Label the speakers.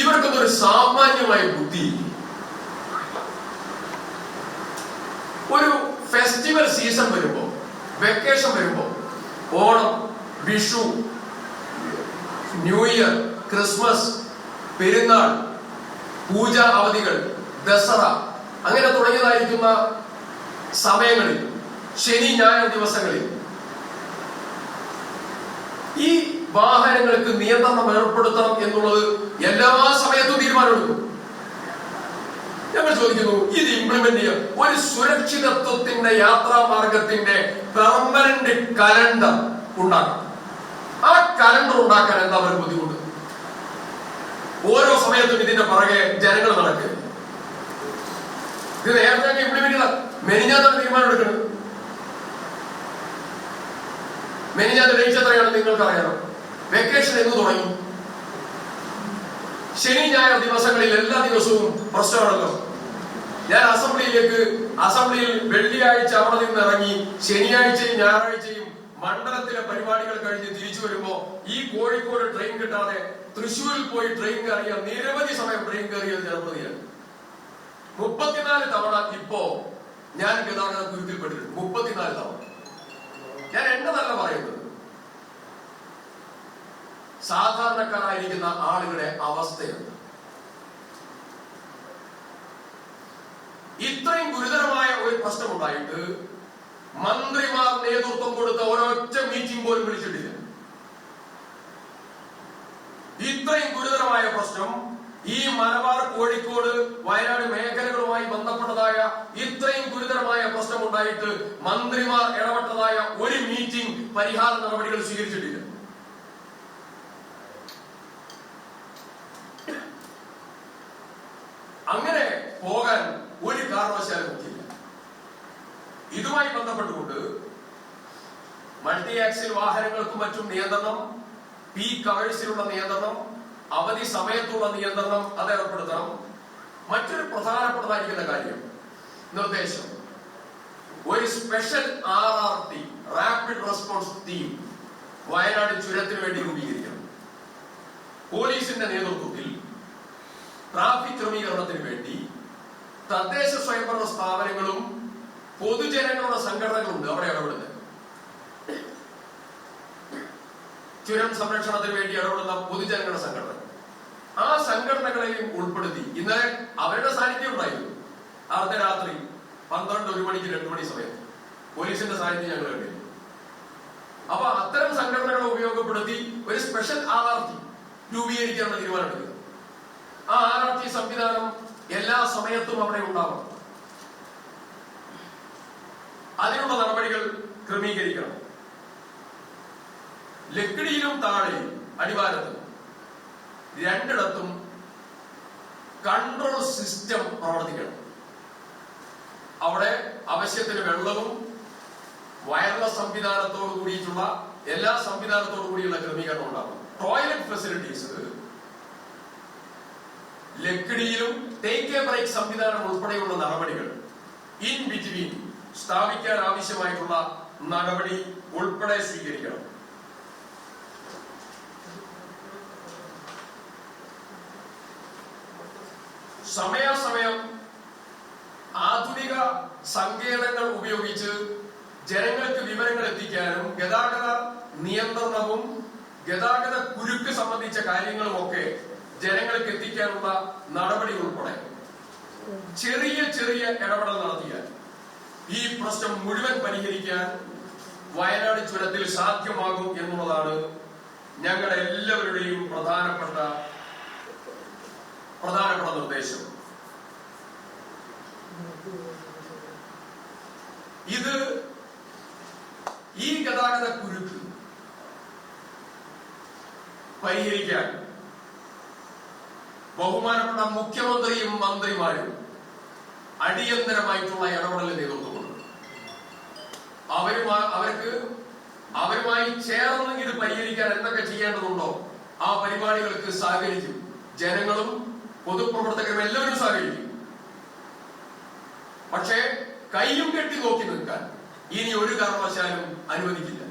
Speaker 1: ഇവർക്കൊന്നും ഒരു സാമാന്യമായ ബുദ്ധി. ഒരു ഫെസ്റ്റിവൽ സീസൺ വരുമ്പോ വെക്കേഷൻ വരുമ്പോ Onam Vishu new year Christmas Perunnal Pooja അവധികൾ Dussehra അങ്ങനെ തുടങ്ങിയതായിരിക്കുന്ന സമയങ്ങളിൽ ശനി ഞായർ ദിവസങ്ങളിൽ ഈ വാഹനങ്ങൾക്ക് നിയന്ത്രണം ഏർപ്പെടുത്തണം എന്നുള്ളത് എല്ലാ സമയത്തും തീരുമാനമെടുക്കും. ഞങ്ങൾ ചോദിക്കുന്നു ഇത് ഇംപ്ലിമെന്റ് ചെയ്യാം. ഒരു സുരക്ഷിതത്വത്തിന്റെ യാത്രാ മാർഗത്തിന്റെ പെർമനന്റ് കലണ്ടർ ഉണ്ടാക്കണം. ആ കലണ്ടർ ഉണ്ടാക്കാൻ എന്താ അവർ ബുദ്ധിമുട്ട്? ഓരോ സമയത്തും ഇതിന്റെ പുറകെ ജനങ്ങൾ നടക്കുക. ഇത് നേരത്തെ ഇംപ്ലിമെന്റ് ചെയ്ത മെനിഞ്ഞാത്ത തീരുമാനം എടുക്കുന്നത് മെനിഞ്ഞാന്ന് ഡേറ്റ് എത്രയാണ് നിങ്ങൾക്ക് അറിയണം വെക്കേഷൻ എന്ന് തുടങ്ങി. ശനി ഞായർ ദിവസങ്ങളിൽ എല്ലാ ദിവസവും പ്രശ്നമാണല്ലോ ഞാൻ അസംബ്ലിയിലേക്ക് അസംബ്ലിയിൽ വെള്ളിയാഴ്ച അവിടെ നിന്ന് ഇറങ്ങി ശനിയാഴ്ചയും ഞായറാഴ്ചയും മണ്ഡലത്തിലെ പരിപാടികൾ കഴിഞ്ഞ് തിരിച്ചു വരുമ്പോ ഈ കോഴിക്കോട് ട്രെയിൻ കിട്ടാതെ തൃശ്ശൂരിൽ പോയി ട്രെയിൻ കയറിയ നിരവധി സമയം ട്രെയിൻ കയറിയത് ജനപ്രതിയാണ് മുപ്പത്തിനാല് തവണ ഇപ്പോ ഞാൻ ഗതാഗത കുരുക്കിൽപ്പെട്ടിട്ടുണ്ട് മുപ്പത്തിനാല് തവണ. സാധാരണക്കാരായിരിക്കുന്ന ആളുകളുടെ അവസ്ഥയുണ്ട് ഇത്രയും ഗുരുതരമായ ഒരു പ്രശ്നമുണ്ടായിട്ട് മന്ത്രിമാർ നേതൃത്വം കൊടുത്ത ഒരൊറ്റ മീറ്റിംഗ് പോലും വിളിച്ചിട്ടില്ല. ഇത്രയും ഗുരുതരമായ പ്രശ്നം ഈ മലബാർ കോഴിക്കോട് വയനാട് മേഖലകളുമായി ബന്ധപ്പെട്ടതായ ഇത്രയും ഗുരുതരമായ പ്രശ്നം ഉണ്ടായിട്ട് മന്ത്രിമാർ ഇടപെട്ടതായ ഒരു മീറ്റിംഗ് പരിഹാര നടപടികൾ സ്വീകരിച്ചിട്ടില്ല. അങ്ങനെ പോകാൻ ഒരു കാരണവശാലും പറ്റില്ല ഇതുമായി ബന്ധപ്പെട്ടുകൊണ്ട് മൾട്ടി ആക്സിൽ വാഹനങ്ങൾക്കും മറ്റും നിയന്ത്രണം പി കവേഴ്സിലുള്ള നിയന്ത്രണം അവധി സമയത്തുള്ള നിയന്ത്രണം അത് ഏർപ്പെടുത്തണം. മറ്റൊരു പ്രധാനപ്പെട്ടതായിരിക്കുന്ന കാര്യം നിർദ്ദേശം. ഒരു special R R T rapid response team Wayanad ചുരത്തിന് വേണ്ടി രൂപീകരിക്കണം. പോലീസിന്റെ നേതൃത്വത്തിൽ ട്രാഫിക് ക്രമീകരണത്തിന് വേണ്ടി തദ്ദേശ സ്വയംഭരണ സ്ഥാപനങ്ങളും പൊതുജനങ്ങളുടെ സംഘടനകളുണ്ട്. അവിടെ ഇടപെടുന്നത്. ചുരം സംരക്ഷണത്തിന് വേണ്ടി ഇടപെടുന്ന പൊതുജനങ്ങളുടെ സംഘടന. ആ സംഘടനകളെയും ഉൾപ്പെടുത്തി ഇന്നലെ അവരുടെ സാന്നിധ്യം ഉണ്ടായിരുന്നു. അർദ്ധരാത്രി പന്ത്രണ്ട് ഒരു മണിക്ക് രണ്ടു മണി സമയത്ത് പോലീസിന്റെ സാന്നിധ്യം ഞങ്ങൾ കണ്ടിരുന്നു. അപ്പൊ അത്തരം സംഘടനകളെ ഉപയോഗപ്പെടുത്തി ഒരു സ്പെഷ്യൽ ആർ രൂപീകരിക്കാനുള്ള തീരുമാനമെടുക്കുക ആ ആർ ടി സംവിധാനം എല്ലാ സമയത്തും അവിടെ ഉണ്ടാവണം. അതിനുള്ള നടപടികൾ ക്രമീകരിക്കണം. ലക്കിടിയിലും താഴെ അടിവാരത്തും രണ്ടിടത്തും കൺട്രോൾ സിസ്റ്റം പ്രവർത്തിക്കണം. അവിടെ ആവശ്യത്തിന് വെള്ളവും വയർലെസ് സംവിധാനത്തോടു കൂടിയിട്ടുള്ള എല്ലാ സംവിധാനത്തോടു കൂടിയുള്ള ക്രമീകരണം ഉണ്ടാകും ടോയ്ലറ്റ് ഫെസിലിറ്റീസ് ലക്കിടിയിലും ടേക്ക് എ ബ്രേക്ക് സംവിധാനം ഉൾപ്പെടെയുള്ള നടപടികൾ ഇൻ ബിറ്റ്വീൻ സ്ഥാപിക്കാൻ ആവശ്യമായിട്ടുള്ള നടപടി ഉൾപ്പെടെ സ്വീകരിക്കണം. സമയാസമയം ആധുനിക സങ്കേതങ്ങൾ ഉപയോഗിച്ച് ജനങ്ങൾക്ക് വിവരങ്ങൾ എത്തിക്കാനും ഗതാഗത നിയന്ത്രണവും ഗതാഗത കുരുക്ക് സംബന്ധിച്ച കാര്യങ്ങളും ഒക്കെ ജനങ്ങൾക്ക് എത്തിക്കാനുള്ള നടപടി ഉൾപ്പെടെ. ചെറിയ ചെറിയ ഇടപെടൽ നടത്തിയാൽ ഈ പ്രശ്നം മുഴുവൻ പരിഹരിക്കാൻ വയനാട് ചുരത്തിൽ സാധ്യമാകും എന്നുള്ളതാണ് ഞങ്ങളുടെ എല്ലാവരുടെയും പ്രധാനപ്പെട്ട പ്രധാനപ്പെട്ട നിർദ്ദേശം. ഇത് ഈ ഗതാഗത കുരുക്ക് പരിഹരിക്കാൻ ബഹുമാനപ്പെട്ട മുഖ്യമന്ത്രിയും മന്ത്രിമാരും അടിയന്തരമായിട്ടുള്ള ഇടപെടലിന് നേതൃത്വമുണ്ട് അവരുമായി അവർക്ക് അവരുമായി ചേർന്ന് ഇത് പരിഹരിക്കാൻ എന്തൊക്കെ ചെയ്യേണ്ടതുണ്ടോ ആ പരിപാടികൾക്ക് സഹകരിക്കും. ജനങ്ങളും പൊതുപ്രവർത്തകരും എല്ലാവരും സഹകരിക്കും. പക്ഷേ കയ്യും കെട്ടി നോക്കി നിൽക്കാൻ ഇനി ഒരു കാരണവശാലും അനുവദിക്കില്ല.